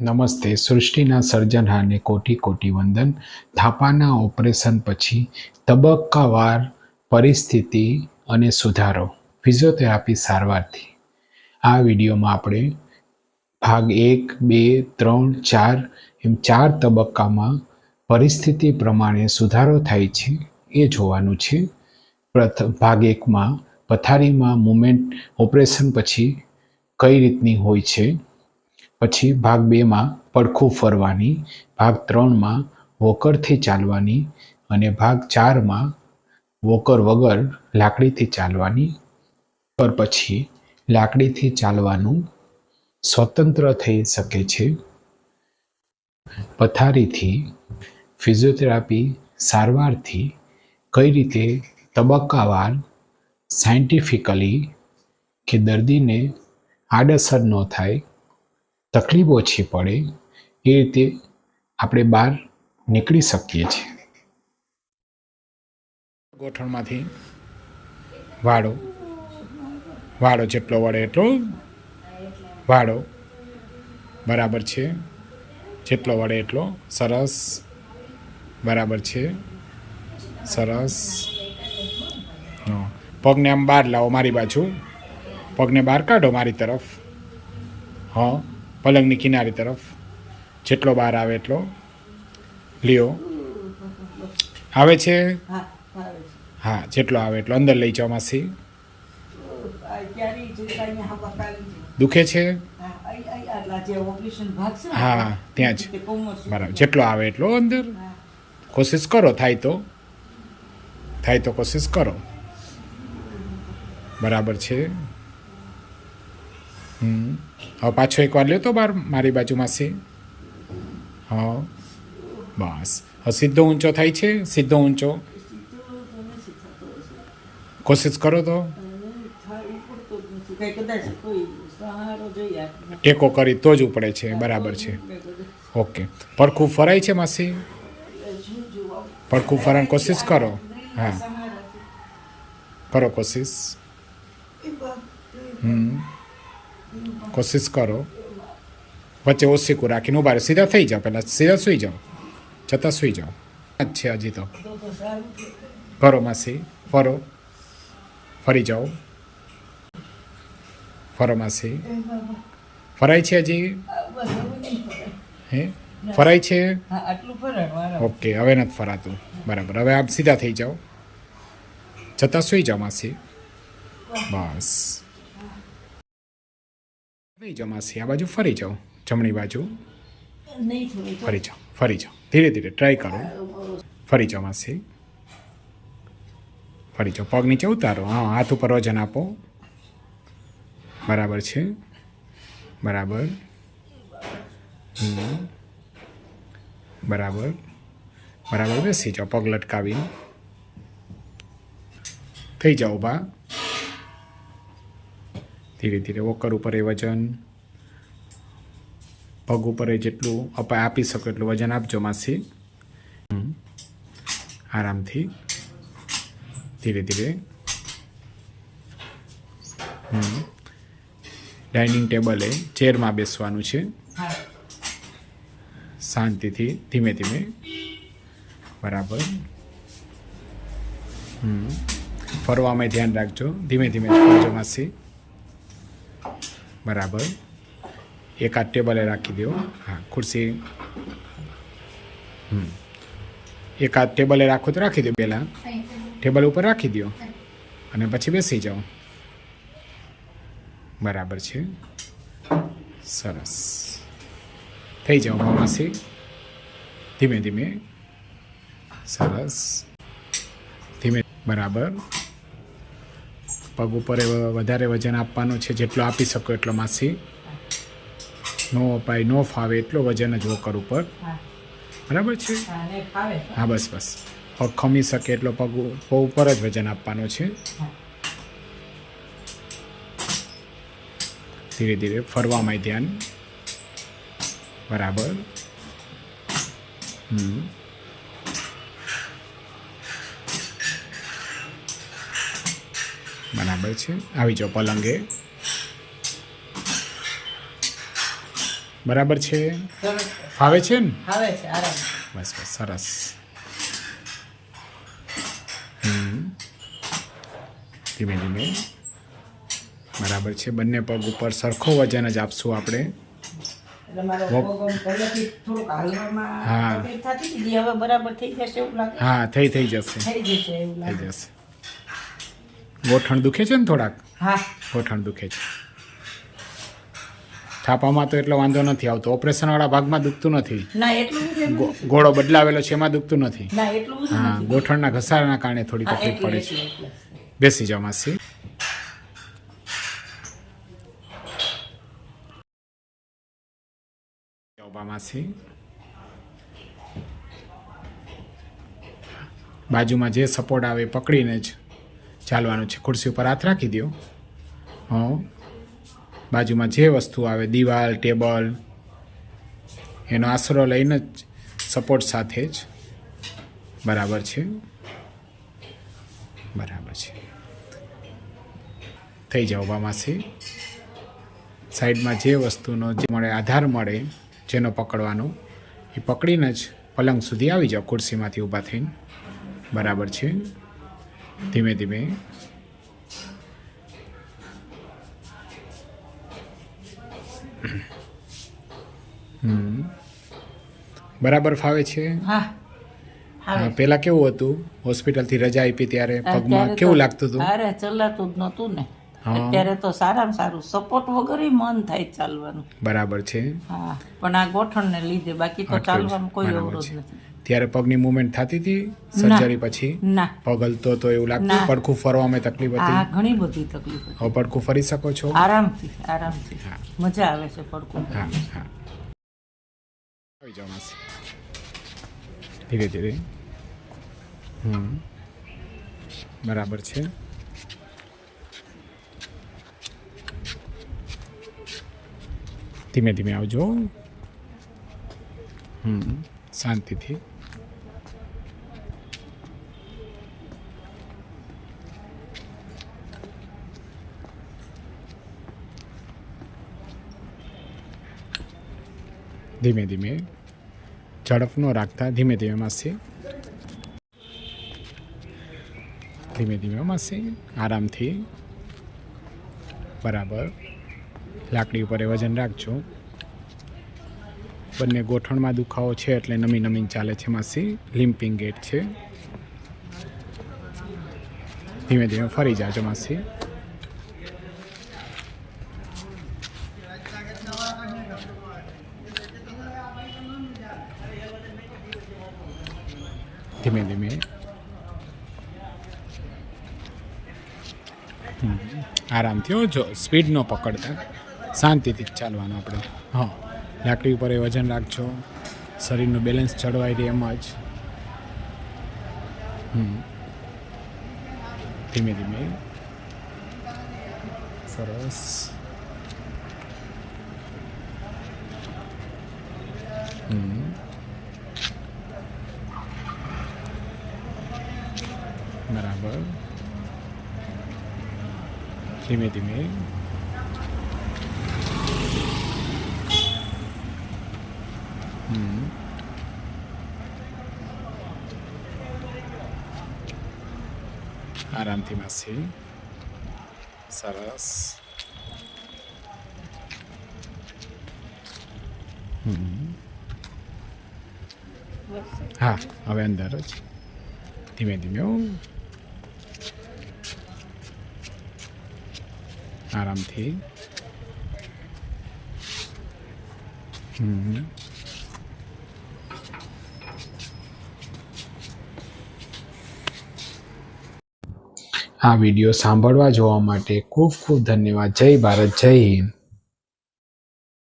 નમસ્તે, સૃષ્ટિના સર્જનહારને કોટી કોટી વંદન. થાપાના ઓપરેશન પછી તબક્કાવાર પરિસ્થિતિ અને સુધારો. ફિઝિયોથેરાપી સારવારથી. આ વિડીયોમાં આપણે ભાગ એક, બે, ત્રણ, ચાર એમ ચાર તબક્કામાં પરિસ્થિતિ પ્રમાણે સુધારો થાય છે એ જોવાનું છે. પ્રથમ ભાગ એકમાં પથારીમાં મુમેન્ટ ઓપરેશન પછી કઈ રીતની હોય છે? પછી ભાગ બેમાં પડખું ફરવાની, ભાગ ત્રણમાં વોકરથી ચાલવાની અને ભાગ ચારમાં વોકર વગર લાકડીથી ચાલવાની. પર પછી લાકડીથી ચાલવાનું સ્વતંત્ર થઈ શકે છે. પથારીથી, ફિઝિયોથેરાપી સારવારથી કઈ રીતે તબક્કાવાર, સાયન્ટિફિકલી કે દર્દીને આડઅસર ન થાય તકલીફ ઓછી પડે એ રીતે આપણે બહાર નીકળી શકીએ છીએ. ગોઠણમાંથી વાળો વાળો જેટલો વળે એટલો વાળો બરાબર છે. જેટલો વળે એટલો સરસ બરાબર છે. સરસ. પગને આમ બહાર લાવો મારી બાજુ. પગને બહાર કાઢો મારી તરફ. હા. પલંગની કિનારી તરફ જેટલો બહાર આવે એટલો. લ્યો. આવે છે? હા જેટલો આવે એટલો. અંદર લઈ જાઓ માસી. દુખે છે? હા, ત્યાં જ. બરાબર. જેટલો આવે એટલો અંદર. કોશિશ કરો થાય તો. થાય તો કોશિશ કરો. બરાબર છે? હમ. હવે પાછો એકવાર લ્યો તો બાર મારી બાજુ માસી હા, બસ હવે સીધો ઊંચો થાય છે સીધો ઊંચો. કોશિશ કરો તો. ટેકો કરી તો જ ઉપડે છે, બરાબર છે ઓકે પડખું ફરાય છે માસી? પડખું ફરાણ કોશિશ કરો હા કરો કોશિશ. હમ કોશિશ કરો વચ્ચે ઓશીકું રાખીને ઊભા. સીધા થઈ જાઓ પહેલાં સીધા સૂઈ જાઓ છતાં સૂઈ જાઓ જ છે હજી તો. કરો માસી ફરો ફરી જાઓ ફરો માસી ફરાય છે હજી. હે ફરાય છે ઓકે હવે નથી ફરાતું બરાબર હવે આપ સીધા થઈ જાઓ છતાં સૂઈ જાઓ માસી બસ થઈ જાઓ આ બાજુ ફરી જાઓ જમણી બાજુ. ફરી જાઓ ફરી જાઓ. ધીરે ધીરે ટ્રાય કરો. ફરી જાઓ માસી. ફરી જાઓ. પગ નીચે ઉતારો. હા હાથ ઉપર વજન આપો. બરાબર છે? બરાબર. બરાબર. બરાબર બેસી જાઓ પગ લટકાવી થઈ જાઓ બા ધીરે ધીરે વોકર ઉપર એ વજન, પગ ઉપર એ જેટલું અપાય આપી શકો એટલું વજન આપજો માસી. આરામથી ધીરે ધીરે. ડાઇનિંગ ટેબલે ચેરમાં બેસવાનું છે. શાંતિથી ધીમે ધીમે. બરાબર. હમ. ફરવામાં ધ્યાન રાખજો. ધીમે ધીમે ફરજો માસી. બરાબર. એકાદ ટેબલે રાખી દો. હા, ખુરશી. હમ. એકાદ ટેબલે રાખો તો રાખી દો પહેલાં ટેબલ ઉપર રાખી દો. અને પછી બેસી જાઓ. બરાબર છે. સરસ. થઈ જાઓ મામાસી. ધીમે ધીમે. સરસ. ધીમે. બરાબર. પગ ઉપર વધારે વજન આપવાનું છે જેટલો આપી શકો એટલો માસી. નો અપાય નો ફાવે એટલો વજન જ વોકર ઉપર. બરાબર છે? હા બસ બસ. પગ ખમી શકે એટલો પગ પગ ઉપર જ વજન આપવાનો છે. ધીરે ધીરે ફરવામાં ધ્યાન. બરાબર. હમ. બરાબર છે. આવી જાઓ પલંગે. બરાબર છે? ફાવે છે ને? બસ બસ સરસ. હમ. ધીમે ધીમે. બરાબર છે બંને પગ ઉપર સરખો વજન જ આપશું આપણે. હા. હા થઈ થઈ જશે. થઈ જશે. ગોઠણ દુખે છે ને થોડાક? હા. ગોઠણ દુખે છે. થાપામાં તો એટલો વાંધો નથી આવતો. ઓપરેશનવાળા ભાગમાં દુખતું નથી. ના એટલું બધું બદલાવેલો છે એમાં દુખતું નથી. ના એટલું હા ગોઠણના ઘસારાના કારણે થોડી તકલીફ પડે છે. બેસી જાઓ માસી. માસી. બાજુમાં જે સપોર્ટ આવે પકડીને જ ચાલવાનું છે. ખુરશી ઉપર હાથ રાખી દો હં. બાજુમાં જે વસ્તુ આવે, દિવાલ, ટેબલ, એનો આશરો લઈને જ સપોર્ટ સાથે જ. બરાબર છે? બરાબર છે. થઈ જાઓ બામાસી માસી સાઈડમાં જે વસ્તુનો જે મળે, આધાર મળે, જેનો પકડવાનો, એ પકડીને જ પલંગ સુધી આવી જાઓ, ખુરશીમાંથી ઊભા થઈને. બરાબર છે? ધીમે ધીમે. બરાબર ફાવે છે? પેલા કેવું હતું? હોસ્પિટલથી રજા આપી ત્યારે પગમાં કેવું લાગતું હતું? અરે ચલાતું જ નહોતું ને. અત્યારે તો સારામાં સારું. સપોર્ટ વગર મન થાય ચાલવાનું. બરાબર છે. હા પણ આ ગોઠણને લીધે બાકી તો ચાલવાનું. કોઈ અવરોધ નથી. ત્યારે પગની મુવમેન્ટ થતી હતી સર્જરી પછી. ના. પગ હલતો તો એવું લાગતું. પડખું ફરવામાં તકલીફ હતી. ઘણી બધી તકલીફ હતી. હવે પડખું ફરી શકો છો? આરામથી આરામથી. મજા આવે છે પડખું. હા હા. આવી જાઓ માસી ધીરે ધીરે. હમ. બરાબર છે. ધીમે ધીમે આવજો. હમ. શાંતિથી. ધીમે ધીમે ઝડપ ન રાખતા ધીમે ધીમે માસી ધીમે ધીમે માસી આરામથી. બરાબર. લાકડી ઉપર વજન રાખજો. બંને ગોઠણમાં દુખાવો છે એટલે નમી નમીને ચાલે છે માસી. લિમ્પિંગ ગેટ છે. ધીમે ધીમે ફરી જાજો માસી. ધીમે ધીમે. આરામથી જો સ્પીડ ન પકડતા. શાંતિથી ચાલવાનું આપણે. હા. લાકડી ઉપર એ વજન રાખજો. શરીરનું બેલેન્સ જળવાઈ રહે એમ જ. ધીમે ધીમે. સરસ. હમ. બરાબર. ધીમે ધીમે. હમ. આરામથી માસી સરસ. હા હવે અંદર જ. ધીમે ધીમે આરામથી આ વીડિયો સાંભળવા જોવા માટે ખૂબ ખૂબ ધન્યવાદ. જય ભારત જય હિન્દ.